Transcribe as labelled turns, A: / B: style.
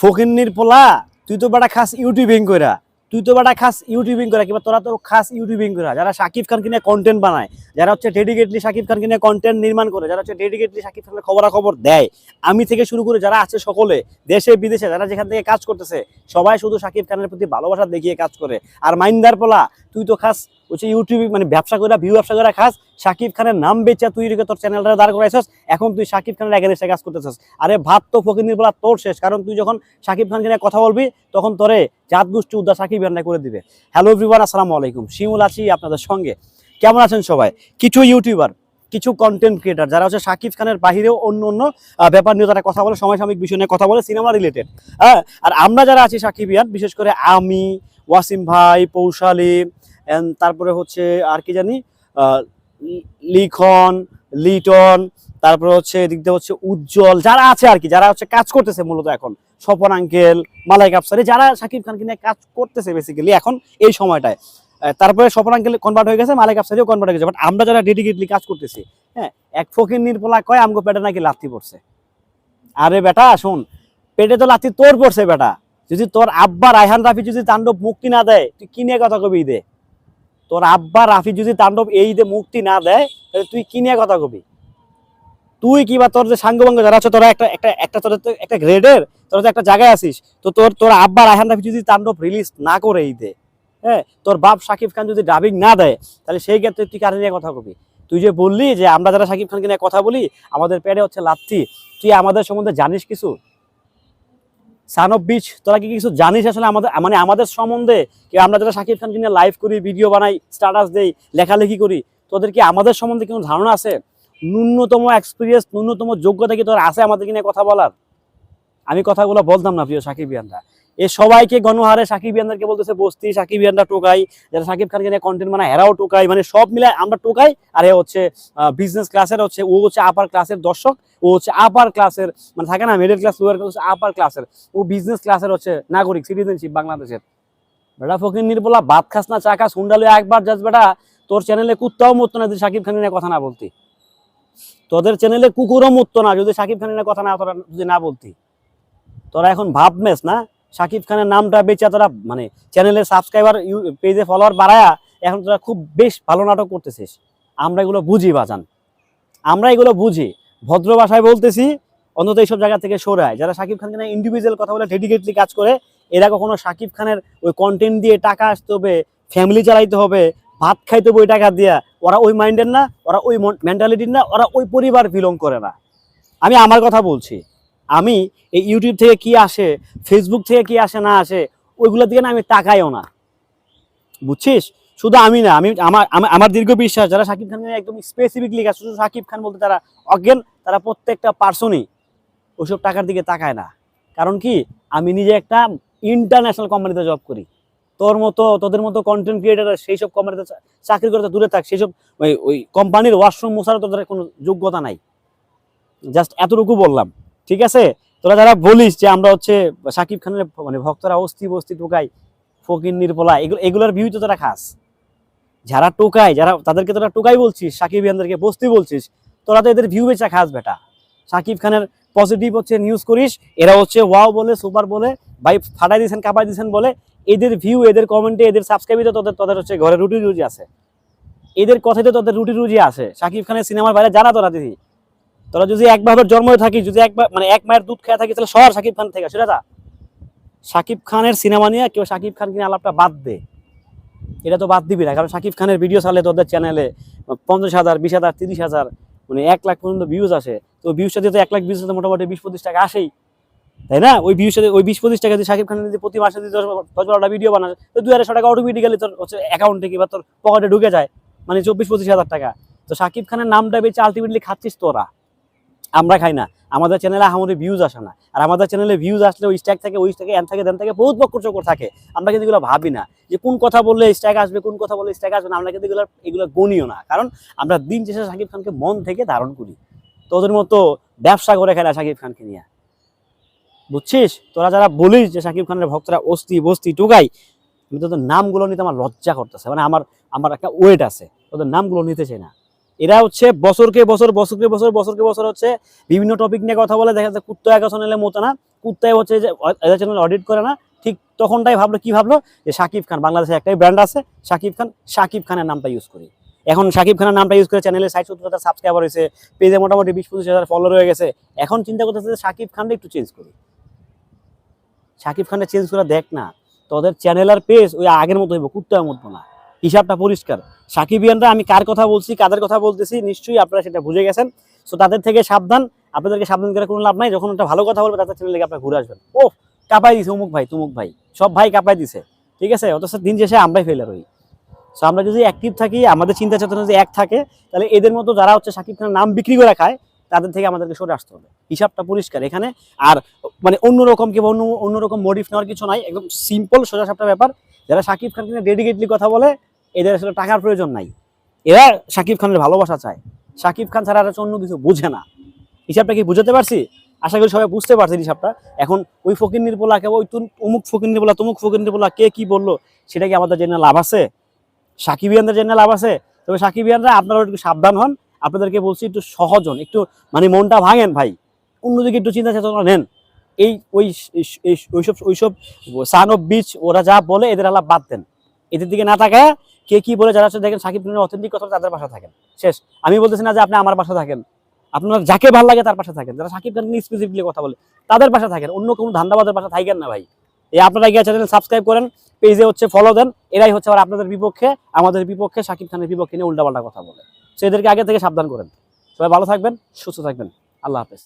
A: ফকিন্নির পোলা, তুই তো বেটা খাস ইউটিউবিং কইরা। তুই তো বেটা খাস ইউটিউবিং করা কিংবা তোরা তো খাস ইউটিউবিং করা যারা শাকিব খানকে নিয়ে কন্টেন্ট বানায়, যারা হচ্ছে ডেডিকেটলি শাকিব খানকে নিয়ে কন্টেন্ট নির্মাণ করে, যারা হচ্ছে ডেডিকেটলি শাকিব খানের খবরাখবর দেয়। আমি থেকে শুরু করে যারা আছে সকলে, দেশে, বিদেশে, যারা যেখান থেকে কাজ করতেছে, সবাই শুধু শাকিব খানের প্রতি ভালোবাসা দেখিয়ে কাজ করে। আর মাইন্দার পোলা, তুই তো খাস হচ্ছে ইউটিউব মানে ব্যবসা করে ভিউ ব্যবসা করে খাস শাকিব খানের নাম বেচা তুই রেখে তোর চ্যানেলটা দাঁড় করাইছস, এখন তুই শাকিব খানের এগেনস্টে কাজ করতেছস। আরে ভাত তো ফকিনির বলা তোর শেষ, কারণ তুই যখন শাকিব খানকে নিয়ে কথা বলবি, তখন তোরে জাত গোষ্ঠী উদ্ধার শাকিব রান্না করে দিবে। হ্যালো এভরিওয়ান আসসালামু আলাইকুম। শিমুল আছি আপনাদের সঙ্গে। কেমন আছেন সবাই? কিছু ইউটিউবার কিছু কন্টেন্ট ক্রিয়েটার যারা হচ্ছে শাকিব খানের বাহিরেও অন্য অন্য ব্যাপার নিয়ে তারা কথা বলে, সমসাময়িক বিষয় নিয়ে কথা বলে সিনেমা রিলেটেড হ্যাঁ? আর আমরা যারা আছি সাকিবিয়ান, বিশেষ করে আমি, ওয়াসিম ভাই, পৌশালী and তারপরে হচ্ছে আর কি জানি লিখন, লিটন, তারপরে হচ্ছে এদিক দিয়ে হচ্ছে উজ্জ্বল, যারা আছে আর কি, যারা হচ্ছে কাজ করতেছে মূলত এখন, স্বপন আঙ্কেল, মালাইক আফসারি, যারা শাকিব খানকে নিয়ে কাজ করতেছে বেসিক্যালি এখন এই সময়টায়। তারপরে স্বপন আঙ্কেল কনভার্ট হয়ে গেছে, মালাইক আফসারিও কনভার্ট হয়ে গেছে বাট আমরা যারা ডেডিকেটলি কাজ করতেছি হ্যাঁ এক ফকির নির্পলা কয়, আমগো পেটে নাকি লাথি পড়ছে। আরে বেটা, শোন, পেটে তো লাথি তোর পড়ছে বেটা। যদি তোর আব্বা রায়হান রাফি যদি তাণ্ডব মুক্তি না দেয়, তুই কি নিয়ে কথা কবি ঈদে তোর আব্বা রাফি যদি তাণ্ডব এই ঈদে মুক্তি না দেয়, তাহলে তুই কি নিয়ে কথা কবি? তুই কি বা তোর যে সাঙ্গবাঙ্গ যারা আছে, তোরা একটা একটা একটা তোর একটা গ্রেডের, তোরা তো একটা জায়গায় আসিস তো তোর তোর আব্বা রায়হান রাফি যদি তাণ্ডব রিলিজ না করে ঈদে হ্যাঁ তোর বাপ শাকিব খান যদি ডাবিং না দেয়, তাহলে সেই ক্ষেত্রে তুই কারে নিয়ে কথা কবি? তুই যে বললি যে আমরা যারা শাকিব খানকে নিয়ে কথা বলি, আমাদের পেটে হচ্ছে লাথি। তুই আমাদের সম্বন্ধে জানিস কিছু? সান অফ বিচ তোরা কি কিছু জানিস আসলে আমাদের মানে আমাদের সম্বন্ধে? কি আমরা যারা শাকিব খানকে নিয়ে লাইভ করি ভিডিও বানাই স্ট্যাটাস দেই, লেখালেখি করি, তোদের কি আমাদের সম্বন্ধে কোনো ধারণা আছে? ন্যূনতম এক্সপিরিয়েন্স ন্যূনতম যোগ্যতা কি তোর আছে আমাদেরকে নিয়ে কথা বলার? আমি কথাগুলো বলতাম না প্রিয় সাকিব ইয়ানরা। এ সবাইকে গণহারে সাকিব ইয়ানদেরকে বলতেছে, বস্তি, সাকিব ইয়ানরা টোকাই যারা সাকিব খানকে নিয়ে কন্টেন্ট বানায়, এরাও টোকাই মানে সব মিলে আমরা টোকাই আর এ হচ্ছে বিজনেস ক্লাসের হচ্ছে, ও হচ্ছে আপার ক্লাসের দর্শক, ও হচ্ছে আপার ক্লাসের মানে থাকে না middle class lower class upper ক্লাসের ও বিজনেস ক্লাসের হচ্ছে নাগরিক সিটিজেনশিপ বাংলাদেশের। বেটা ফকির নির্বলা, ভাত খাস না, চা খাস হুন্ডালে একবার যাস বেটা, তোর চ্যানেলে কুত্তাও মরতো না যদি সাকিব খানের নিয়ে কথা না বলতি। তোদের চ্যানেলে কুকুরও মরতো না যদি সাকিব খানের নিয়ে কথা না যদি না বলতি। তোরা এখন ভাবমেস না। সাকিব খানের নামটা বেচা তোরা মানে চ্যানেলের সাবস্ক্রাইবার পেজে ফলোয়ার বাড়ায়া এখন তোরা খুব বেশ ভালো নাটক করতেছিস। আমরা এগুলো বুঝি বাজান। আমরা এগুলো বুঝি। ভদ্র ভাষায় বলতেছি, অন্তত এইসব জায়গা থেকে সরায় যারা সাকিব খানকে নিয়ে ইন্ডিভিজুয়াল কথা বলে ডেডিকেটলি কাজ করে, এরা কখনো সাকিব খানের ওই কন্টেন্ট দিয়ে টাকা আসতে হবে ফ্যামিলি চালাইতে হবে, ভাত খাইতে হবে ওই টাকা দিয়া, ওরা ওই মাইন্ডের না, ওরা ওই মেন্টালিটির না, ওরা ওই পরিবার বিলং করে না। আমি আমার কথা বলছি। আমি এই ইউটিউব থেকে কি আসে ফেসবুক থেকে কি আসে, না আসে ওইগুলোর দিকে না আমি তাকাইও না। বুঝছিস? শুধু আমি না, আমি, আমার, আমার- দীর্ঘ বিশ্বাস, যারা সাকিব খান একদম স্পেসিফিকলি শুধু সাকিব খান বলতে তারা অজ্ঞান তারা প্রত্যেকটা পার্সনই ওইসব টাকার দিকে তাকায় না। কারণ কি? আমি নিজে একটা ইন্টারন্যাশনাল কোম্পানিতে জব করি। তোর মতো, তোদের মতো কন্টেন্ট ক্রিয়েটার সেই সব কোম্পানিতে চাকরি করতে দূরে থাক সেই সব ওই কোম্পানির ওয়াশরুম মোছার তোদের কোনো যোগ্যতা নাই। জাস্ট এতটুকু বললাম। ঠিক আছে? তোরা যারা বলিস যে আমরা হচ্ছে সাকিব খানের মানে ভক্তরা অস্থি বস্তি টোকাই, ফকির নির্পলা এগুলো এগুলোর ভিউ তো তোরা খাস। যারা টোকায়, যারা তাদেরকে তোরা টোকাই বলছিস, সাকিব ইয়ানদেরকে বস্তি বলছিস, তোরা তো এদের ভিউ বেচা খাস বেটা। সাকিব খানের পজিটিভ হচ্ছে নিউজ করিস, এরা হচ্ছে ওয়াও বলে সুপার বলে, ভাই ফাটাই দিয়েছেন কাপাই দিয়েছেন বলে, এদের ভিউ এদের কমেন্টে এদের সাবস্ক্রাইবে তোদের তোদের হচ্ছে ঘরে রুটি রুজি আছে। এদের কথাতে তোদের রুটি রুজি আছে। সাকিব খানের সিনেমার বাইরে জানা তোরা দিদি। তোরা যদি এক ভাবের জন্ম থাকিস, যদি একবার মানে এক মায়ের দুধ খেয়ে থাকি তাহলে সবার সাকিব খান থেকে, সেটা তা? সাকিব খানের সিনেমা নিয়ে কেউ সাকিব খান কিনে আলাপটা বাদ দে। এটা তো বাদ দিবি না, কারণ সাকিব খানের ভিডিও চালে তোদের চ্যানেলে পঞ্চাশ হাজার, বিশ হাজার, তিরিশ হাজার মানে এক লাখ পর্যন্ত ভিউজ আসে। তো ভিউজ সাথে তো এক লাখ ভিউজ মোটামুটি বিশ পঁচিশ টাকা আসেই। তাই না? ওই ভিউজ সাথে ওই বিশ পঁচিশ টাকা যদি সাকিব খান যদি প্রতি মাসে যদি দশ বারোটা ভিডিও বানাস, তো দু আড়াইশো টাকা অটোমেটিক্যালি তোর হচ্ছে অ্যাকাউন্টে কিংবা তোর পকেটে ঢুকে যায়। মানে চব্বিশ পঁচিশ হাজার টাকা। তো সাকিব খানের নামটা বেঁচে আলটিমেটলি খাচ্ছিস তোরা। আমরা খাই না। আমাদের চ্যানেলে আমাদের ভিউজ আসে না। আর আমাদের চ্যানেলে ভিউজ আসলে ওই স্ট্যাক থাকে, ওই স্ট্যাকে এন থাকে দেন থাকে বহুত চক্কর থাকে। আমরা কিন্তু এগুলো ভাবি না যে কোন কথা বললে স্ট্যাক আসবে, কোন কথা বললে স্ট্যাক আসবে না। আমরা কিন্তু এগুলো এগুলো গণিও না। কারণ আমরা দিন শেষে সাকিব খানকে মন থেকে ধারণ করি। তোদের মতো ব্যবসা করে খেলা সাকিব খানকে নিয়ে। বুঝছিস? তোরা যারা বলিস যে সাকিব খানের ভক্তরা অস্তি বস্তি টুকাই আমি তোদের নামগুলো নিতে আমার লজ্জা করতেছে। মানে আমার আমার একটা ওয়েট আছে। তোদের নামগুলো নিতে চাই না। এরা হচ্ছে বছরকে বছর বছরকে বছর বছরকে বছর হচ্ছে বিভিন্ন টপিক নিয়ে কথা বলে। দেখা যাচ্ছে কুত্তা এক চ্যানেলে মতো না। কুত্তায় হচ্ছে যে এদের চ্যানেল অডিট করে না। ঠিক তখনটাই ভাবলো, কি ভাবলো? যে শাকিব খান, বাংলাদেশে একটাই ব্র্যান্ড আছে শাকিব খান। শাকিব খানের নামটা ইউজ করি। এখন শাকিব খানের নামটা ইউজ করে চ্যানেলে ষাট, সত্তর হাজার সাবস্ক্রাইবার হয়েছে। পেজে মোটামুটি বিশ, পঁচিশ হাজার ফলোয়ার হয়ে গেছে। এখন চিন্তা করতেছে যে শাকিব খানটা একটু চেঞ্জ করি। শাকিব খানটা চেঞ্জ করে দেখ না। তোদের চ্যানেল আর পেজ ওই আগের মতো হইব, কুত্তার মতো না। হিসাবটা পরিষ্কার। সাকিবিয়ানরা আমি কার কথা বলছি, কাদের কথা বলতেছি, নিশ্চয়ই আপনারা সেটা বুঝে গেছেন। সো তাদের থেকে সাবধান। আপনাদেরকে সাবধান করে কোনো লাভ নাই। যখন একটা ভালো কথা বলবে, তাদের চ্যানেল আপনারা ঘুরে আসবেন। ও কাপাই দিছে অমুক ভাই, তুমুক ভাই। সব ভাই কাপাই দিছে। ঠিক আছে? অথচ দিন শেষে আমরাই ফেলার হই। সো আমরা যদি অ্যাক্টিভ থাকি, আমাদের চিন্তা চেতনা যদি এক থাকে, তাহলে এদের মতো যারা হচ্ছে সাকিব খানের নাম বিক্রি করে খায় তাদের থেকে আমাদেরকে সরে আসতে হবে। হিসাবটা পরিষ্কার। এখানে আর মানে অন্যরকম কিংবা অন্য, অন্যরকম মডিফ নেওয়ার কিছু নাই। একদম সিম্পল সোজা সাপটা ব্যাপার। যারা সাকিব খানকে নিয়ে ডেডিকেটলি কথা বলে, এদের আসলে টাকার প্রয়োজন নাই। এরা সাকিব খানের ভালোবাসা চায়। সাকিব খান ছাড়া আর অন্য কিছু বুঝে না। হিসাবটা কি বুঝাতে পারছি? আশা করি সবাই বুঝতে পারছেন হিসাবটা। এখন ওই ফকির পোলা কে ওই অমুক ফকির পোলা তমুক ফকির পোলা কে কি বলল, সেটা কি আমাদের জন্য লাভ আছে? সাকিবিয়ানদের জন্য লাভ আছে? তবে সাকিবিয়ানরা আপনারা একটু সাবধান হন। আপনাদেরকে বলছি একটু সহজ হন একটু মানে মনটা ভাঙেন ভাই। অন্যদিকে একটু চিন্তা চেতনা নেন। এই ওই ওইসব ওইসব সান অফ বিচ, ওরা যা বলে এদের আলাপ বাদ দেন। এদের দিকে না তাকায় কে কি বলে, যারা দেখেন সাকিব খানের অথেন্টিক কথা তাদের পাশে থাকেন। শেষ। আমি বলতেছি না যে আপনি আমার পাশে থাকেন। আপনার যাকে ভালো লাগে তার পাশে থাকেন। যারা সাকিব খান স্পেসিফিকলি কথা বলে, তাদের পাশে থাকেন। অন্য কোনো ধান্দাবাদের পাশে থাকেন না ভাই। এই আপনারা গিয়ে চ্যানেল সাবস্ক্রাইব করেন পেজে হচ্ছে ফলো দেন। এরাই হচ্ছে আবার আপনাদের বিপক্ষে, আমাদের বিপক্ষে, সাকিব খানের বিপক্ষে নিয়ে উল্টাপাল্টা কথা বলে। সো এদেরকে আগে থেকে সাবধান করেন। সবাই ভালো থাকবেন সুস্থ থাকবেন। আল্লাহ হাফেজ।